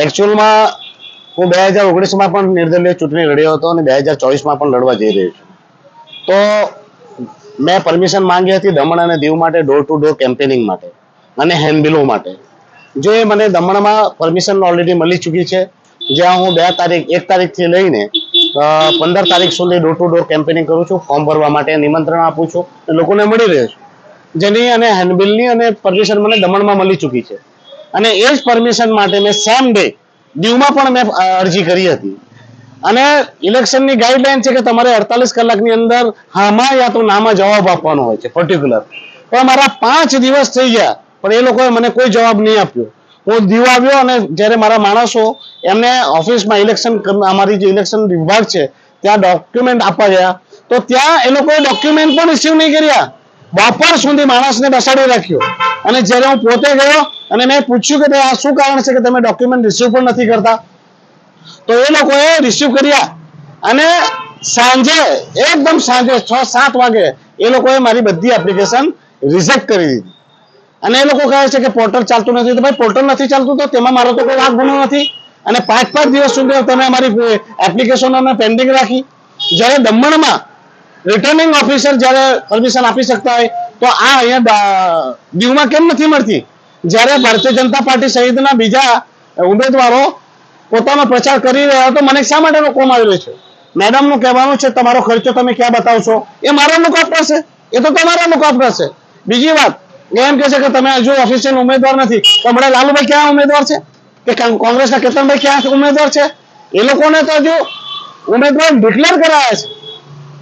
એકચ્યુઅલમાં હું બે હજાર ઓગણીસમાં પણ નિર્દલીય ચૂંટણી લડ્યો હતો અને બે હજાર ચોવીસમાં પણ લડવા જઈ રહ્યો છું. તો મેં પરમિશન માંગી હતી દમણ અને દીવ માટે ડોર ટુ ડોર કેમ્પેનિંગ માટે અને હેન્ડબિલો માટે. જે મને દમણમાં પરમિશન ઓલરેડી મળી ચૂકી છે, જ્યાં હું બે તારીખ, એક તારીખથી લઈને પંદર તારીખ સુધી ડોર ટુ ડોર કેમ્પેનિંગ કરું છું ફોર્મ ભરવા માટે નિમંત્રણ આપું છું લોકોને મળી રહ્યો છું. જેની અને હેન્ડબિલની અને પરમિશન મને દમણમાં મળી ચૂકી છે. અને એ જ પરમિશન માટે મેં સેમ ડે દીવમાં પણ મેં અરજી કરી હતી. અને ઇલેક્શનની ગાઈડલાઈન છે કે તમારે અડતાલીસ કલાકની અંદર હામાં યા તો નામાં જવાબ આપવાનો હોય છે પર્ટિક્યુલર પણ મારા પાંચ દિવસ થઈ ગયા, પણ એ લોકોએ મને કોઈ જવાબ નહીં આપ્યો. હું દીવ આવ્યો અને જ્યારે મારા માણસો એમને ઓફિસમાં ઇલેક્શન અમારી જે ઇલેક્શન વિભાગ છે, ત્યાં ડોક્યુમેન્ટ આપવા ગયા. તો ત્યાં એ લોકોએ ડોક્યુમેન્ટ પણ રિસીવ નહીં કર્યા. બપોર સુધી માણસને બેસાડી રાખ્યો. અને જ્યારે હું પોતે ગયો અને મેં પૂછ્યું કે આ શું કારણ છે કે તમે ડોક્યુમેન્ટ રિસીવ પણ નથી કરતા? તો એ લોકોએ રિસીવ કર્યા. અને સાંજે, એકદમ સાંજે છ, સાત વાગે એ લોકોએ મારી બધી એપ્લિકેશન રિજેક્ટ કરી દીધી. અને એ લોકો કહે છે કે પોર્ટલ ચાલતું નથી. તો ભાઈ પોર્ટલ નથી ચાલતું તો તેમાં મારો તો કોઈ વાંક ગુનો નથી. અને પાંચ પાંચ દિવસ સુધી તમે અમારી એપ્લિકેશનોને પેન્ડિંગ રાખી. જ્યારે દમણમાં રિટર્નિંગ ઓફિસર જ્યારે પરમિશન આપી શકતા હોય તો આ અહીંયા દીવમાં કેમ નથી મળતી? જ્યારે ભારતીય જનતા પાર્ટી સહિતના બીજા ઉમેદવારો પોતાનો પ્રચાર કરી રહ્યા તો મને શા માટે રોકવામાં આવ્યો છે? મેડમનું કહેવાનું છે, તમારો ખર્ચો તમે ક્યાં બતાવશો? એ મારો મુકાબલા છે એ તો તમારા મુકાબલા છે બીજી વાત એમ કહે છે કે તમે હજુ ઓફિશિયલ ઉમેદવાર નથી. તો હમણાં લાલુભાઈ ક્યાં ઉમેદવાર છે? કે કોંગ્રેસના કેતનભાઈ ક્યાં ઉમેદવાર છે? એ લોકોને તો હજુ ઉમેદવાર ડિક્લેર કરાયા છે.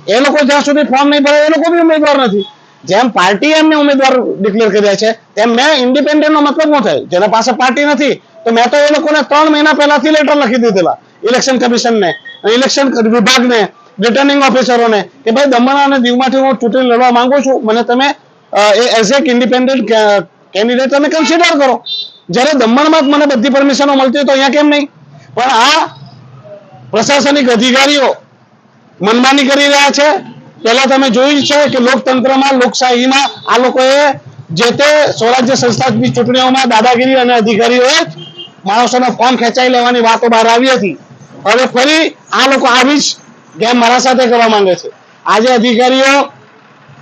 એ લોકો જ્યાં સુધી ફોર્મ નહીં ભરે એ લોકો બી ઉમેદવાર નથી. જેમ પાર્ટી એમને ઉમેદવાર ડિક્લેર કર્યા છે, તેમ મેં ઇન્ડિપેન્ડન્ટ નો મતલબ શું થાય. જેના પાસે પાર્ટી નથી, તો મેં તો એ લોકોને ત્રણ મહિના પહેલાથી લેટર લખી દીધેલા. ઇલેક્શન કમિશનને ઇલેક્શન વિભાગને રિટર્નિંગ ઓફિસરોને કે ભાઈ દમણ અને દીવમાંથી હું ચૂંટણી લડવા માંગુ છું, મને તમે એઝ એક ઇન્ડિપેન્ડન્ટ કેન્ડિડેટ તમે કન્સિડર કરો. જ્યારે દમણમાં જ મને બધી પરમિશનો મળતી તો અહીંયા કેમ નહીં? પણ આ પ્રશાસનિક અધિકારીઓ મનમાની કરી રહ્યા છે પહેલા તમે જોયું છે કે લોકતંત્રમાં, લોકશાહીમાં આ લોકોએ જે તે સ્વરાજ્ય સંસ્થાની ચૂંટણીઓમાં દાદાગીરી અને અધિકારીઓએ માણસોનો ફોન ખેંચાઈ લેવાની વાતો બહાર આવી હતી. હવે ફરી આ લોકો આવી જ ગેમ મારા સાથે કરવા માંગે છે. આજે અધિકારીઓ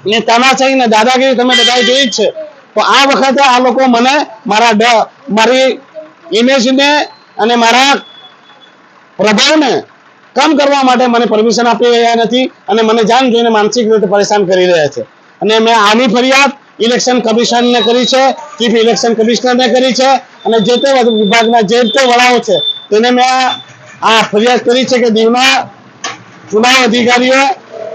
ને તાનાશાહી ને દાદાગીરી તમે બધાએ જોઈ જ છે. તો આ વખતે આ લોકો મને મારા ડ- મારી ઇમેજને અને મારા પ્રભાવને કમ કરવા માટે મને પરમિશન આપી રહ્યા નથી અને મને જાણ જોઈને માનસિક રીતે પરેશાન કરી રહ્યા છે. અને મેં આની ફરિયાદ ઇલેક્શન કમિશનને કરી છે ચીફ ઇલેક્શન કમિશનરને કરી છે અને જે તે વિભાગના જે તે વડાઓ છે, તેને મેં આ- ફરિયાદ કરી છે કે દીવના ચુનાવ અધિકારીઓ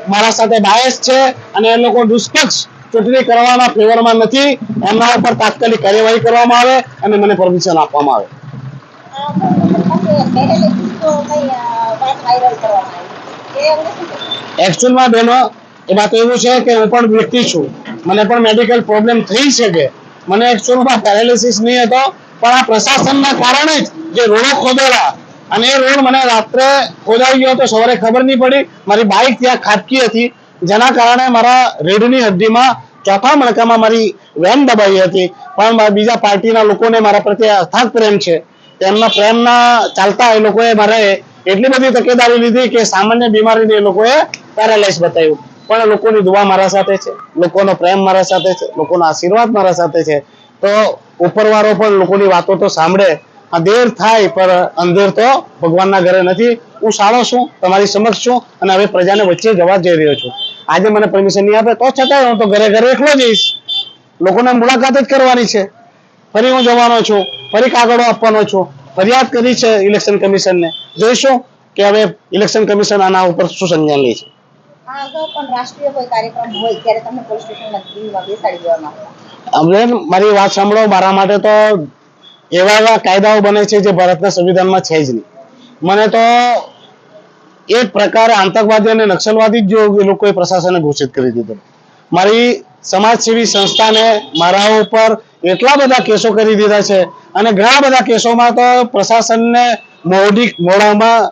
મારા સાથે બાયસ છે અને એ લોકો નિષ્પક્ષ ચૂંટણી કરવાના ફેવરમાં નથી. એમના ઉપર તાત્કાલિક કાર્યવાહી કરવામાં આવે અને મને પરમિશન આપવામાં આવે. એકચ્યુઅલમાં બેનો એમાં તો એવું છે કે હું પણ વ્યક્તિ છું. મને પણ મેડિકલ પ્રોબ્લેમ થઈ શકે મને એકચ્યુઅલમાં પેરાલિસિસ નહીં હતો, પણ આ પ્રશાસનના કારણે જ જે રોડો ખોદેલા. અને એ રોડ મને રાત્રે ખોદાઈ ગયો તો સવારે ખબર નહીં પડી, મારી બાઇક ત્યાં ખાટકી હતી. જેના કારણે મારા રેડની હડ્ડીમાં ચોથા મણકામાં મારી વેન દબાઈ હતી. પણ મારા બીજા પાર્ટીના લોકોને મારા પ્રત્યે અથાગ પ્રેમ છે. તેમના પ્રેમના ચાલતા એ લોકોએ મારે એટલી બધી તકેદારી લીધી કે સામાન્ય બીમારીને એ લોકોએ પેરાલાઇઝ બતાવ્યું. પણ લોકોની દુઆ મારા સાથે છે, લોકોનો પ્રેમ મારા સાથે છે, લોકોનો આશીર્વાદ મારા સાથે છે. તો ઉપરવાળો પણ લોકોની વાતો તો સાંભળે. દેર થાય, પણ અંધેર તો ભગવાનના ઘરે નથી. હું સારો છું, તમારી સમક્ષ છું અને હવે પ્રજાને વચ્ચે જવા જઈ રહ્યો છું. આજે મને પરમિશન નહીં આપે, તો છતાંય હું તો ઘરે ઘરે એકલો જઈશ. લોકોને મુલાકાત જ કરવાની છે. ફરી હું જવાનો છું ફરી કાગળો આપવાનો છું. ફરિયાદ કરી છે ઇલેક્શન કમિશનને. જોઈશું કે હવે ઇલેક્શન કમિશન આના ઉપર શું સંજ્ઞાન લે છે. અમને મારી વાત સાંભળો મારા માટે તો એવા એવા કાયદાઓ બને છે જે ભારતના સંવિધાનમાં છે જ નહીં. મને તો એક પ્રકારે આતંકવાદી અને નક્સલવાદી જ જો એ લોકોએ પ્રશાસને ઘોષિત કરી દીધો. મારી સમાજસેવી સંસ્થાને મારા ઉપર એટલા બધા કેસો કરી દીધા છે અને ઘણા બધા કેસોમાં તો પ્રશાસનને મૌઢિક મોડામાં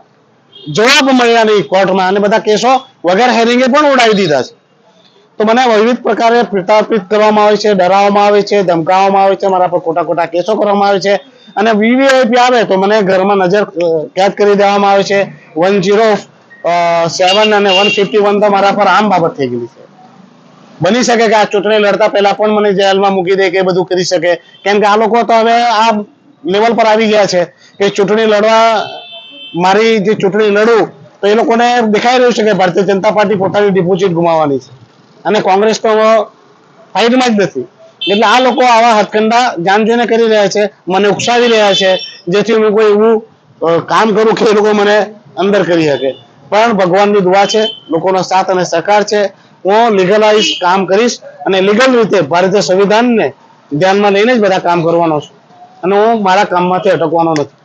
જવાબ મળ્યા નહીં કોર્ટમાં અને બધા કેસો વગર હેરિંગે પણ ઉડાવી દીધા છે. તો મને વિવિધ પ્રકારે પ્રતાપિત કરવામાં આવે છે, ડરાવવામાં આવે છે, ધમકાવવામાં આવે છે, મારા પર ખોટા ખોટા કેસો કરવામાં આવે છે અને વીવીઆઈપી આવે તો મને ઘરમાં નજર કેદ કરી દેવામાં આવે છે. વન જીરો સેવન અને વન ફિફ્ટી વન તો મારા પર આમ બાબત થઈ ગયેલી છે. બની શકે કે આ ચૂંટણી લડતા પહેલા પણ મને જેલમાં મૂકી દે કે બધું કરી શકે. કેમ કે આ લોકો તો હવે આ લેવલ પર આવી ગયા છે કે ચૂંટણી લડવા મારી જે ચૂંટણી લડું, તો એ લોકોને દેખાઈ રહ્યું છે કે ભારતીય જનતા પાર્ટી પોતાની ડિપોઝિટ ગુમાવવાની છે. અને કોંગ્રેસ તો ફાઇટમાં જ નથી. એટલે આ લોકો આવા હથકંડા જાણ જોઈને કરી રહ્યા છે, મને ઉકસાવી રહ્યા છે, જેથી હું કોઈ એવું કામ કરું કે એ લોકો મને અંદર કરી શકે. પણ ભગવાનની દુઆ છે, લોકોનો સાથ અને સહકાર છે હું લીગલાઇઝ કામ કરીશ અને લીગલ રીતે ભારતીય સંવિધાનને ધ્યાનમાં લઈને જ બધા કામ કરવાનો છું. અને હું મારા કામમાંથી અટકવાનો નથી.